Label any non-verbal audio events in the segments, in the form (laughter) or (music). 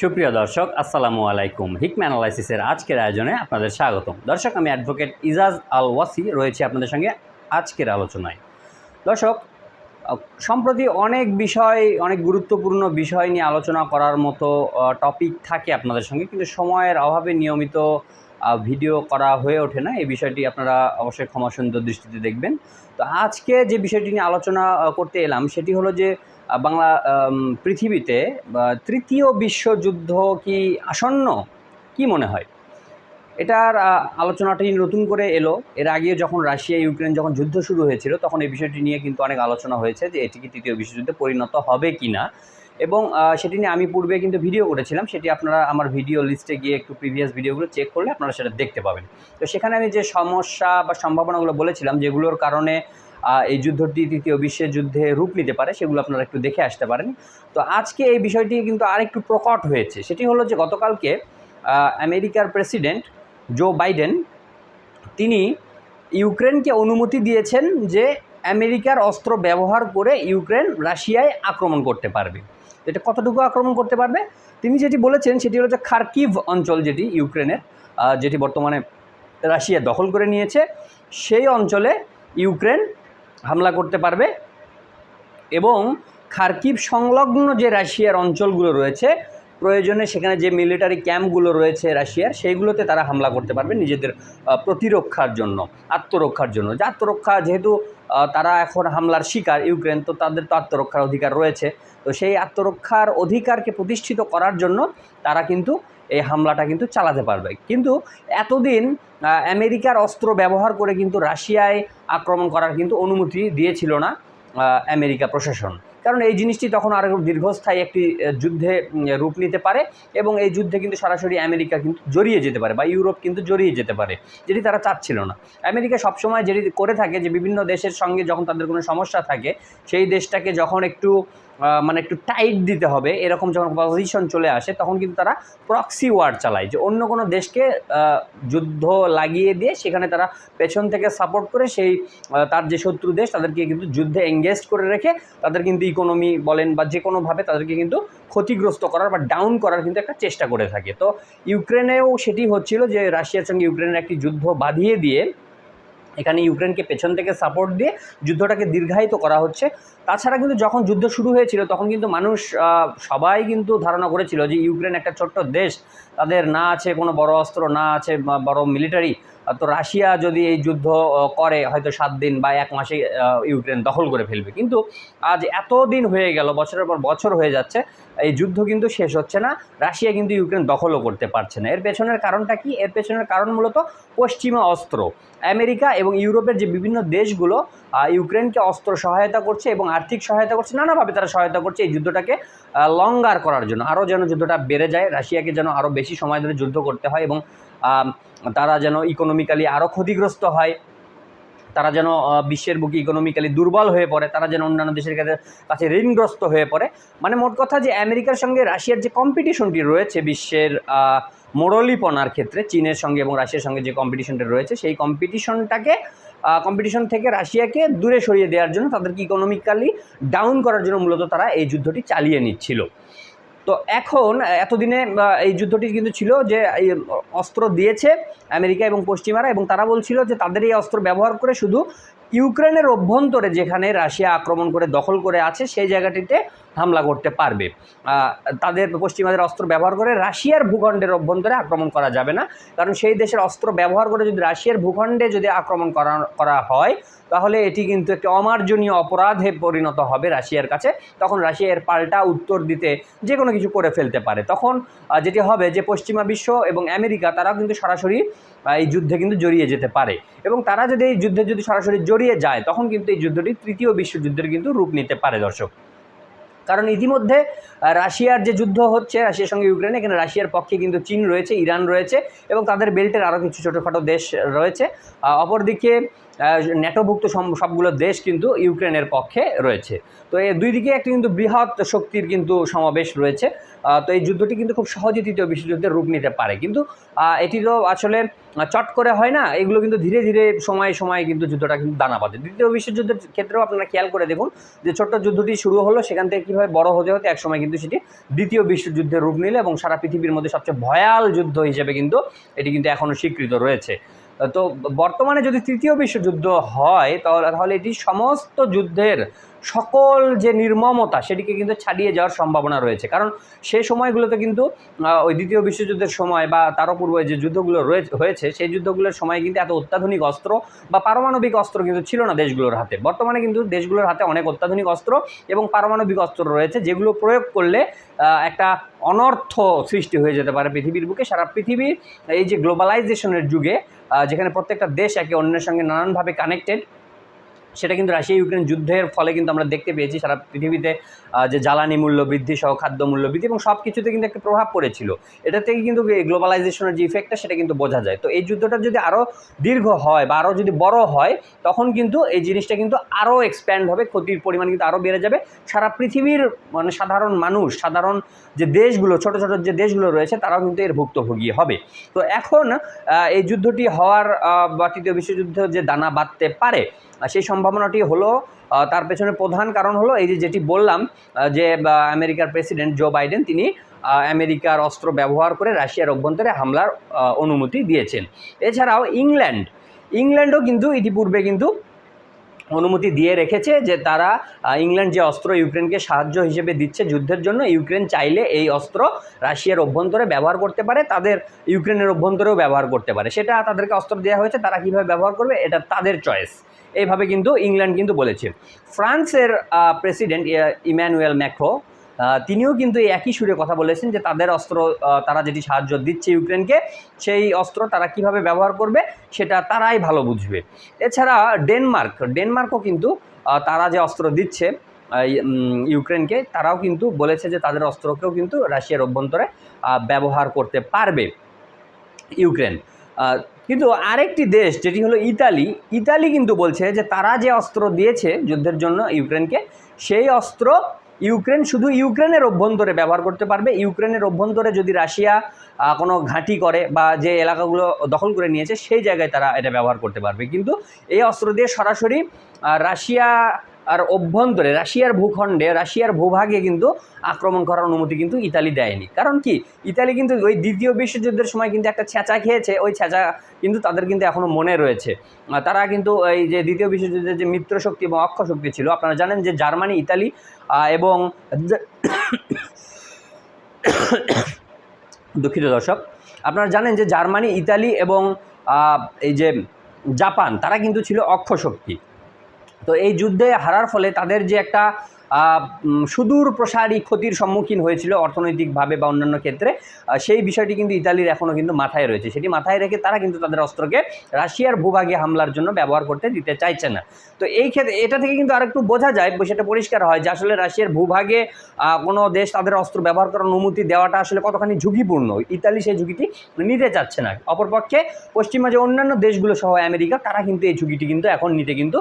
সুপ্রিয় দর্শক, আসসালামু আলাইকুম। হিকম্যান অ্যানালাইসিসের আজকের আয়োজনে আপনাদের স্বাগতম। দর্শক, আমি অ্যাডভোকেট ইজাজ আল ওয়াসি রয়েছে আপনাদের সঙ্গে আজকের আলোচনায়। দর্শক সম্প্রতি অনেক বিষয়, অনেক গুরুত্বপূর্ণ বিষয় নিয়ে আলোচনা করার মতো টপিক থাকে আপনাদের সঙ্গে, কিন্তু সময়ের অভাবে নিয়মিত ভিডিও করা হয়ে ওঠে না। এই বিষয়টি আপনারা অবশ্যই ক্ষমা সুন্দর দৃষ্টিতে দেখবেন। তো আজকে যে বিষয়টি নিয়ে আলোচনা করতে এলাম, সেটি হলো যে বাংলা পৃথিবীতে তৃতীয় বিশ্বযুদ্ধ কি আসন্ন? কি মনে হয়? এটার আলোচনাটি নতুন করে এলো। এর আগে যখন রাশিয়া, ইউক্রেন যখন যুদ্ধ শুরু হয়েছিল, তখন এই বিষয়টি নিয়ে কিন্তু অনেক আলোচনা হয়েছে যে এটি কি তৃতীয় বিশ্বযুদ্ধে পরিণত হবে কি না। এবং সেটি নিয়ে আমি পূর্বে কিন্তু ভিডিও করেছিলাম। সেটি আপনারা আমার ভিডিও লিস্টে গিয়ে একটু প্রিভিয়াস ভিডিওগুলো চেক করলে আপনারা সেটা দেখতে পাবেন। তো সেখানে আমি যে সমস্যা বা সম্ভাবনাগুলো বলেছিলাম, যেগুলোর কারণে এই যুদ্ধটি তৃতীয় বিশ্বের যুদ্ধে রূপ নিতে পারে, সেগুলো আপনারা একটু দেখে আসতে পারেন। তো আজকে এই বিষয়টি কিন্তু আরেকটু প্রকট হয়েছে। সেটি হলো যে গতকালকে আমেরিকার প্রেসিডেন্ট জো বাইডেন, তিনি ইউক্রেনকে অনুমতি দিয়েছেন যে আমেরিকার অস্ত্র ব্যবহার করে ইউক্রেন রাশিয়ায় আক্রমণ করতে পারবে। এটা কতটুকু আক্রমণ করতে পারবে? তিনি যেটি বলেছেন সেটি হলো যে খার্কিভ অঞ্চল যেটি ইউক্রেনের যেটি বর্তমানে রাশিয়া দখল করে নিয়েছে, সেই অঞ্চলে ইউক্রেন হামলা করতে পারবে। এবং খার্কিব সংলগ্ন যে রাশিয়ার অঞ্চলগুলো রয়েছে, প্রয়োজনে সেখানে যে মিলিটারি ক্যাম্পগুলো রয়েছে রাশিয়ার, সেইগুলোতে তারা হামলা করতে পারবে নিজেদের প্রতিরক্ষার জন্য, আত্মরক্ষার জন্য। যে আত্মরক্ষা যেহেতু তারা এখন হামলার শিকার ইউক্রেন, তো তাদের তো আত্মরক্ষার অধিকার রয়েছে। তো সেই আত্মরক্ষার অধিকারকে প্রতিষ্ঠিত করার জন্য তারা কিন্তু এই হামলাটা কিন্তু চালাতে পারবে। কিন্তু এতদিন আমেরিকার অস্ত্র ব্যবহার করে কিন্তু রাশিয়ায় আক্রমণ করার কিন্তু অনুমতি দিয়েছিল না আমেরিকা প্রশাসন। কারণ এই জিনিসটি তখন আরও দীর্ঘস্থায়ী একটি যুদ্ধে রূপ নিতে পারে এবং এই যুদ্ধে কিন্তু সরাসরি আমেরিকা কিন্তু জড়িয়ে যেতে পারে বা ইউরোপ কিন্তু জড়িয়ে যেতে পারে, যেটি তারা চাচ্ছিল না। আমেরিকা সবসময় যেটি করে থাকে যে বিভিন্ন দেশের সঙ্গে যখন তাদের কোনো সমস্যা থাকে, সেই দেশটাকে যখন একটু মানে একটু টাইট দিতে হবে। এরকম যখন পজিশন চলে আসে, তখন কিন্তু তারা প্রক্সি ওয়ার চালায় যে অন্য কোনো দেশকে যুদ্ধ লাগিয়ে দিয়ে সেখানে তারা পেছন থেকে সাপোর্ট করে সেই তার যে শত্রু দেশ, তাদেরকে কিন্তু যুদ্ধে এঙ্গেজ করে রেখে তাদের কিন্তু ইকোনমি বলেন বা যে কোনোভাবে তাদেরকে কিন্তু ক্ষতিগ্রস্ত করার বা ডাউন করার কিন্তু একটা চেষ্টা করে থাকে। তো ইউক্রেনেও সেটি হচ্ছিল যে, রাশিয়ার সঙ্গে ইউক্রেনের একটি যুদ্ধ বাঁধিয়ে দিয়ে এখানে ইউক্রেনকে পেছন থেকে সাপোর্ট দিয়ে যুদ্ধটাকে দীর্ঘায়িত করা হচ্ছে। তাছাড়া কিন্তু যখন যুদ্ধ শুরু হয়েছিল, তখন কিন্তু মানুষ সবাই কিন্তু ধারণা করেছিল যে ইউক্রেন একটা ছোট্ট দেশ। তাদের না আছে কোনো বড় অস্ত্র, না আছে বড় মিলিটারি তো রাশিয়া যদি এই যুদ্ধ করে, হয়তো সাত দিন বা এক মাসে ইউক্রেন দখল করে ফেলবে। কিন্তু আজ এত দিন হয়ে গেল, বছরের পর বছর হয়ে যাচ্ছে, এই যুদ্ধ কিন্তু শেষ হচ্ছে না। রাশিয়া কিন্তু ইউক্রেন দখলও করতে পারছে না। এর পেছনের কারণটা কি? এর পেছনের কারণ মূলত পশ্চিমা অস্ত্র। আমেরিকা এবং ইউরোপের যে বিভিন্ন দেশগুলো ইউক্রেনকে অস্ত্র সহায়তা করছে এবং আর্থিক সহায়তা করছে, নানাভাবে তারা সহায়তা করছে এই যুদ্ধটাকে লঙ্গার করার জন্য। আরও যেন যুদ্ধটা বেড়ে যায়, রাশিয়াকে যেন আরও বেশি সময় ধরে যুদ্ধ করতে হয় এবং তারা যেন ইকোনমিক্যালি আরও ক্ষতিগ্রস্ত হয়, তারা যেন বিশ্বের বুকে ইকোনমিক্যালি দুর্বল হয়ে পড়ে, তারা যেন অন্যান্য দেশের কাছে ঋণগ্রস্ত হয়ে পড়ে। মানে মোট কথা যে আমেরিকার সঙ্গে রাশিয়ার যে কম্পিটিশনটি রয়েছে বিশ্বের মোড়লিপনার ক্ষেত্রে, চীনের সঙ্গে এবং রাশিয়ার সঙ্গে যে কম্পিটিশনটা রয়েছে, সেই কম্পিটিশনটাকে কম্পিটিশন থেকে রাশিয়াকে দূরে সরিয়ে দেওয়ার জন্য তাদেরকে ইকোনমিক্যালি ডাউন করার জন্য মূলত তারা এই যুদ্ধটি চালিয়ে নিচ্ছিল। তো এখন, এতদিনে এই যুদ্ধটি কিন্তু ছিল যে অস্ত্র দিয়েছে আমেরিকা এবং পশ্চিমারা এবং তারা বলছিল যে, তাদের এই অস্ত্র ব্যবহার করে শুধু ইউক্রেনের অভ্যন্তরে যেখানে রাশিয়া আক্রমণ করে দখল করে আছে, সেই জায়গাটিতে হামলা করতে পারবে। তাদের পশ্চিমাদের অস্ত্র ব্যবহার করে রাশিয়ার ভূখণ্ডের অভ্যন্তরে আক্রমণ করা যাবে না। কারণ সেই দেশের অস্ত্র ব্যবহার করে যদি রাশিয়ার ভূখণ্ডে যদি আক্রমণ করা করা হয়, তাহলে এটি কিন্তু একটি অমার্জনীয় অপরাধে পরিণত হবে রাশিয়ার কাছে। তখন রাশিয়া এর পাল্টা উত্তর দিতে যে কোনো কিছু করে ফেলতে পারে। তখন যেটি হবে যে পশ্চিমা বিশ্ব এবং আমেরিকা, তারাও কিন্তু সরাসরি এই যুদ্ধে কিন্তু জড়িয়ে যেতে পারে। এবং তারা যদি এই যুদ্ধে যদি সরাসরি জড়িয়ে যায়, তখন কিন্তু এই যুদ্ধটি তৃতীয় বিশ্বযুদ্ধের কিন্তু রূপ নিতে পারে, দর্শক। কারণ ইতিমধ্যে রাশিয়ার যে যুদ্ধ হচ্ছে, রাশিয়ার সঙ্গে ইউক্রেন, এখানে রাশিয়ার পক্ষে কিন্তু চীন রয়েছে, ইরান রয়েছে এবং তাদের বেল্টের আরও কিছু ছোটোখাটো দেশ রয়েছে। অপরদিকে ন্যাটোভুক্ত সবগুলো দেশ কিন্তু ইউক্রেনের পক্ষে রয়েছে। তো এই দুই দিকে একটি কিন্তু বৃহৎ শক্তির কিন্তু সমাবেশ রয়েছে। তো এই যুদ্ধটি কিন্তু খুব সহজে তৃতীয় বিশ্বযুদ্ধের রূপ নিতে পারে। কিন্তু এটি তো আসলে চট করে হয় না, এগুলো কিন্তু ধীরে ধীরে সময়ে সময়ে কিন্তু যুদ্ধটা কিন্তু দানা বাঁধে। দ্বিতীয় বিশ্বযুদ্ধের ক্ষেত্রেও আপনারা খেয়াল করে দেখুন যে ছোট্ট যুদ্ধটি শুরু হলো, সেখান থেকে কীভাবে বড় হতে হতে একসময় কিন্তু সেটি দ্বিতীয় বিশ্বযুদ্ধের রূপ নিলে এবং সারা পৃথিবীর মধ্যে সবচেয়ে ভয়াল যুদ্ধ হিসেবে কিন্তু এটি কিন্তু এখনও স্বীকৃত রয়েছে। তো বর্তমানে যদি তৃতীয় বিশ্বযুদ্ধ হয় তাহলে তাহলে এটি সমস্ত যুদ্ধের সকল যে নির্মমতা সেটিকে কিন্তু ছাড়িয়ে যাওয়ার সম্ভাবনা রয়েছে। কারণ সেই সময়গুলোতে কিন্তু ওই দ্বিতীয় বিশ্বযুদ্ধের সময় বা তারও পূর্বে যে যুদ্ধগুলো রয়ে- হয়েছে, সেই যুদ্ধগুলোর সময় কিন্তু এত অত্যাধুনিক অস্ত্র বা পারমাণবিক অস্ত্র কিন্তু ছিল না দেশগুলোর হাতে। বর্তমানে কিন্তু দেশগুলোর হাতে অনেক অত্যাধুনিক অস্ত্র এবং পারমাণবিক অস্ত্র রয়েছে, যেগুলো প্রয়োগ করলে একটা অনর্থ সৃষ্টি হয়ে যেতে পারে পৃথিবীর বুকে। সারা পৃথিবীর এই যে গ্লোবালাইজেশনের যুগে যেখানে প্রত্যেকটা দেশ একে অন্যের সঙ্গে নানানভাবে কানেক্টেড সেটা কিন্তু রাশিয়া ইউক্রেন যুদ্ধের ফলে কিন্তু আমরা দেখতে পেয়েছি সারা পৃথিবীতে যে জ্বালানি মূল্য বৃদ্ধি সহ খাদ্য মূল্য বৃদ্ধি এবং সব কিছুতে কিন্তু একটা প্রভাব পড়েছিল। এটা থেকে কিন্তু গ্লোবালাইজেশনের যে ইফেক্টটা সেটা কিন্তু বোঝা যায়। তো এই যুদ্ধটা যদি আরও দীর্ঘ হয় বা আরও যদি বড় হয়, তখন কিন্তু এই জিনিসটা কিন্তু আরও এক্সপ্যান্ড হবে, ক্ষতির পরিমাণ কিন্তু আরও বেড়ে যাবে। সারা পৃথিবীর মানে সাধারণ মানুষ, সাধারণ যে দেশগুলো, ছোট ছোট যে দেশগুলো রয়েছে, তারাও কিন্তু এর ভুক্তভোগী হবে। তো এখন এই যুদ্ধটি হওয়ার বা তৃতীয় বিশ্বযুদ্ধ যে দানা বাঁধতে পারে সেই সম্ভাবনাটি হলো তার পেছনে প্রধান কারণ হলো এই যে যেটি বললাম যে আমেরিকার প্রেসিডেন্ট জো বাইডেন তিনি আমেরিকার অস্ত্র ব্যবহার করে রাশিয়ার অভ্যন্তরে হামলার অনুমতি দিয়েছেন। এছাড়াও ইংল্যান্ড, ইংল্যান্ডও কিন্তু ইতিপূর্বে কিন্তু অনুমতি দিয়ে রেখেছে যে তারা ইংল্যান্ড যে অস্ত্র ইউক্রেনকে সাহায্য হিসেবে দিচ্ছে যুদ্ধের জন্য, ইউক্রেন চাইলে এই অস্ত্র রাশিয়ার অভ্যন্তরে ব্যবহার করতে পারে, তাদের ইউক্রেনের অভ্যন্তরেও ব্যবহার করতে পারে। সেটা তাদেরকে অস্ত্র দেওয়া হয়েছে, তারা কীভাবে ব্যবহার করবে, এটা তাদের চয়েস এইভাবে কিন্তু ইংল্যান্ড কিন্তু বলেছে। ফ্রান্সের প্রেসিডেন্ট ইম্যানুয়েল ম্যাক্রো তিনিও কিন্তু এই একই সুরে কথা বলেছেন যে তাদের অস্ত্র তারা যেটি সাহায্য দিচ্ছে ইউক্রেনকে, সেই অস্ত্র তারা কীভাবে ব্যবহার করবে সেটা তারাই ভালো বুঝবে। এছাড়া ডেনমার্ক, ডেনমার্কও কিন্তু তারা যে অস্ত্র দিচ্ছে ইউক্রেনকে, তারাও কিন্তু বলেছে যে তাদের অস্ত্রকেও কিন্তু রাশিয়ার অভ্যন্তরে ব্যবহার করতে পারবে ইউক্রেন। কিন্তু আরেকটি দেশ যেটি হলো ইতালি ইতালি কিন্তু বলছে যে তারা যে অস্ত্র দিয়েছে যুদ্ধের জন্য ইউক্রেনকে, সেই অস্ত্র ইউক্রেন শুধু ইউক্রেনের অভ্যন্তরে ব্যবহার করতে পারবে। ইউক্রেনের অভ্যন্তরে যদি রাশিয়া কোনো ঘাঁটি করে বা যে এলাকাগুলো দখল করে নিয়েছে, সেই জায়গায় তারা এটা ব্যবহার করতে পারবে। কিন্তু এই অস্ত্র দিয়ে সরাসরি রাশিয়া আর অভ্যন্তরে, রাশিয়ার ভূখণ্ডে, রাশিয়ার ভূভাগে কিন্তু আক্রমণ করার অনুমতি কিন্তু ইতালি দেয়নি। কারণ কি? ইতালি কিন্তু ওই দ্বিতীয় বিশ্বযুদ্ধের সময় কিন্তু একটা ছেঁচা খেয়েছে, ওই ছেঁচা কিন্তু তাদের কিন্তু এখনও মনে রয়েছে। তারা কিন্তু এই যে দ্বিতীয় বিশ্বযুদ্ধের যে মিত্র শক্তি এবং অক্ষ শক্তি ছিল, আপনারা জানেন যে জার্মানি, ইতালি এবং (coughs) দুঃখিত দর্শক, আপনারা জানেন যে জার্মানি, ইতালি এবং এই যে জাপান, তারা কিন্তু ছিল অক্ষ শক্তি। তো এই যুদ্ধে হারার ফলে তাদের যে একটা সুদূর প্রসারী ক্ষতির সম্মুখীন হয়েছিল অর্থনৈতিকভাবে বা অন্যান্য ক্ষেত্রে। সেই বিষয়টি কিন্তু ইতালির এখনও কিন্তু মাথায় রয়েছে। সেটি মাথায় রেখে তারা কিন্তু তাদের অস্ত্রকে রাশিয়ার ভূভাগে হামলার জন্য ব্যবহার করতে দিতে চাইছে না। তো এই ক্ষেত্রে এটা থেকে কিন্তু আরেকটু বোঝা যায় সেটা পরিষ্কার হয় যে আসলে রাশিয়ার ভূভাগে কোনো দেশ তাদের অস্ত্র ব্যবহার করার অনুমতি দেওয়াটা আসলে কতখানি ঝুঁকিপূর্ণ? ইতালি সেই ঝুঁকিটি নিতে চাচ্ছে না। অপরপক্ষে পশ্চিমা যে অন্যান্য দেশগুলো সহ আমেরিকা, তারা কিন্তু এই ঝুঁকিটি কিন্তু এখন নিতে কিন্তু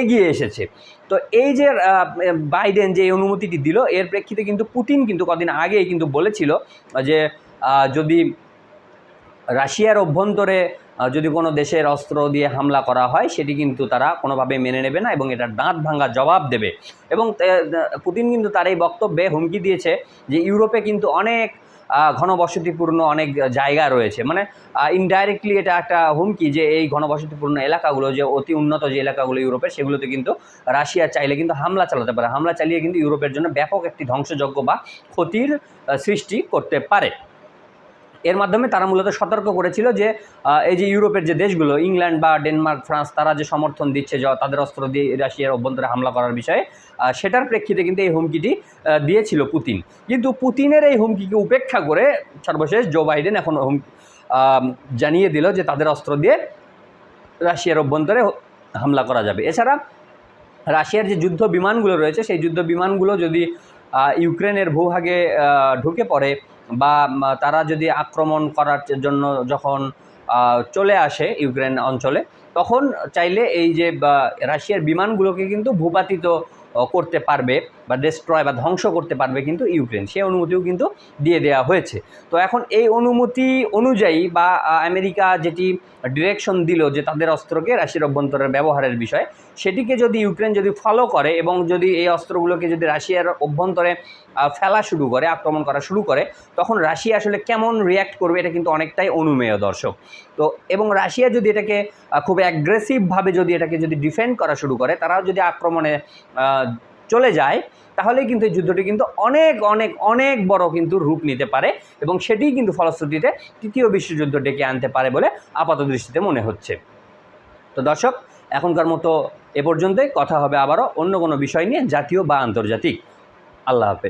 এগিয়ে এসেছে। তো এই যে বাইডেন যে অনুমতিটি দিল, এর প্রেক্ষিতে কিন্তু পুতিন কিন্তু কদিন আগেই কিন্তু বলেছিল যে যদি রাশিয়ার অভ্যন্তরে যদি কোনো দেশের অস্ত্র দিয়ে হামলা করা হয়, সেটি কিন্তু তারা কোনোভাবে মেনে নেবে না এবং এটা দাঁত ভাঙা জবাব দেবে। এবং পুতিন কিন্তু তার এই বক্তব্যে হুমকি দিয়েছে যে, ইউরোপে কিন্তু অনেক ঘনবসতিপূর্ণ অনেক জায়গা রয়েছে। মানে ইনডাইরেক্টলি এটা একটা হুমকি যে এই ঘনবসতিপূর্ণ এলাকাগুলো যে অতি উন্নত যে এলাকাগুলো ইউরোপের সেগুলোতে কিন্তু রাশিয়া চাইলে কিন্তু হামলা চালাতে পারে। হামলা চালিয়ে কিন্তু ইউরোপের জন্য ব্যাপক একটি ধ্বংসযজ্ঞ বা ক্ষতির সৃষ্টি করতে পারে। এর মাধ্যমে তারা মূলত সতর্ক করেছিল যে এই যে ইউরোপের যে দেশগুলো, ইংল্যান্ড বা ডেনমার্ক, ফ্রান্স, তারা যে সমর্থন দিচ্ছে তাদের অস্ত্র দিয়ে রাশিয়ার অভ্যন্তরে হামলা করার বিষয়ে সেটার প্রেক্ষিতে কিন্তু এই হুমকিটি দিয়েছিল পুতিন। কিন্তু পুতিনের এই হুমকিকে উপেক্ষা করে সর্বশেষ জো বাইডেন এখন জানিয়ে দিল যে তাদের অস্ত্র দিয়ে রাশিয়ার অভ্যন্তরে হামলা করা যাবে। এছাড়া রাশিয়ার যে যুদ্ধ বিমানগুলো রয়েছে, সেই যুদ্ধ বিমানগুলো যদি ইউক্রেনের ভূভাগে ঢুকে পড়ে বা তারা যদি আক্রমণ করার জন্য যখন চলে আসে ইউক্রেন অঞ্চলে, তখন চাইলে এই যে রাশিয়ার বিমানগুলোকে কিন্তু ভূপাতিত করতে পারবে। বা ডেস্ট্রয় বা ধ্বংস করতে পারবে কিন্তু ইউক্রেন সেই অনুমতিও কিন্তু দিয়ে দেওয়া হয়েছে। তো এখন এই অনুমতি অনুযায়ী বা আমেরিকা যেটি ডিরেকশন দিল যে তাদের অস্ত্রকে রাশিয়ার অভ্যন্তরের ব্যবহারের বিষয়, সেটিকে যদি ইউক্রেন যদি ফলো করে এবং যদি এই অস্ত্রগুলোকে যদি রাশিয়ার অভ্যন্তরে ফেলা শুরু করে, আক্রমণ করা শুরু করে, তখন রাশিয়া আসলে কেমন রিয়্যাক্ট করবে এটা কিন্তু অনেকটাই অনুমেয় দর্শক। তো, এবং রাশিয়া যদি এটাকে খুব অ্যাগ্রেসিভভাবে যদি এটাকে যদি ডিফেন্ড করা শুরু করে, তারাও যদি আক্রমণে চলে যায়, তাহলেই কিন্তু এই যুদ্ধটি কিন্তু অনেক অনেক অনেক বড় কিন্তু রূপ নিতে পারে এবং সেটিই কিন্তু ফলশ্রুতিতে তৃতীয় বিশ্বযুদ্ধ ডেকে আনতে পারে বলে আপাত দৃষ্টিতে মনে হচ্ছে। তো দর্শক, এখনকার মতো এ পর্যন্তই। কথা হবে আবারও অন্য কোনো বিষয় নিয়ে, জাতীয় বা আন্তর্জাতিক। আল্লাহ হাফেজ।